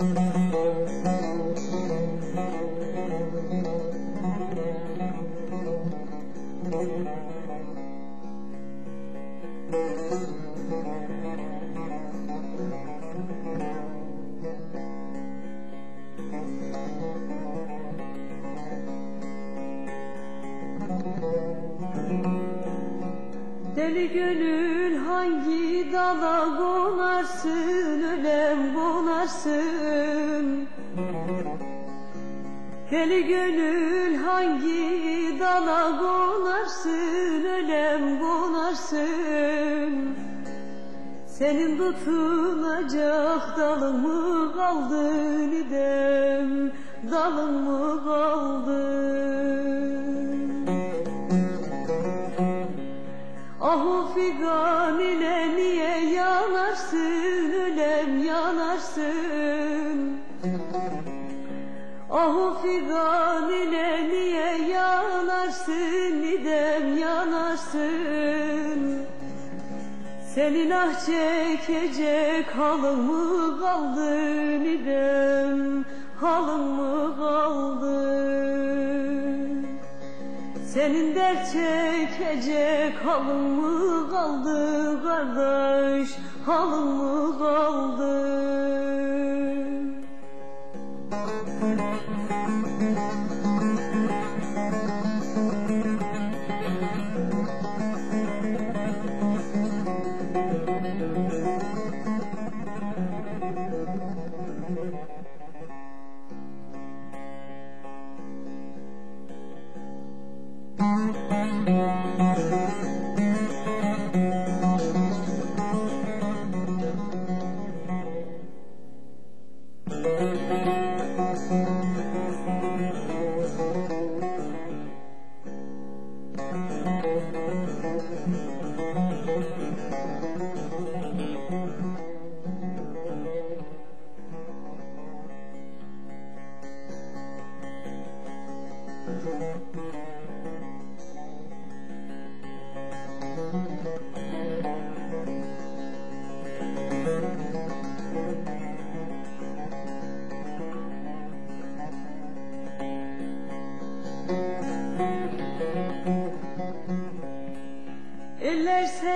Deli gönül hangi dala konarsın ölem konarsın Deli gönül hangi dala konarsın ölem konarsın Senin tutunacak dalın mı kaldı nidem dalın mı kaldı Ahu figan ile niye yanarsın ölem yanarsın? Ahu figan ile niye yanarsın nidem yanarsın? Senin ah çekecek halın mı kaldı nidem halın mı senin dert çekecek halın mı kaldı kardeş halın mı kaldı Eller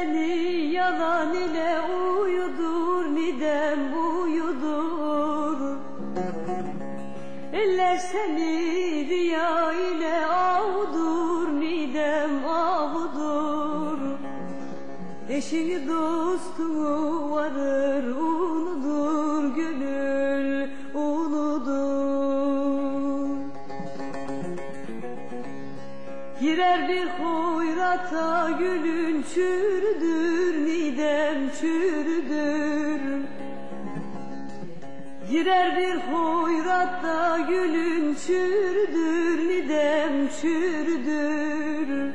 seni yalan ile uyudur nidem uyudur. Eller seni riya ile avudur nidem avudur Eşini dostunu varır unudur Girer bir hoyrata gülün çürüdür nidem çürüdür. Girer bir hoyrata gülün çürüdür nidem çürüdür.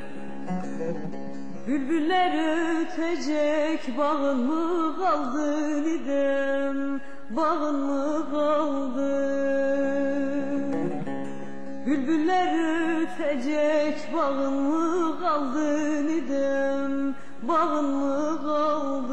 Bülbüller ötecek bağın mı kaldı nidem bağın mı kaldı Bülbüller ötecek bağın mı kaldı nidem? Bağın mı kaldı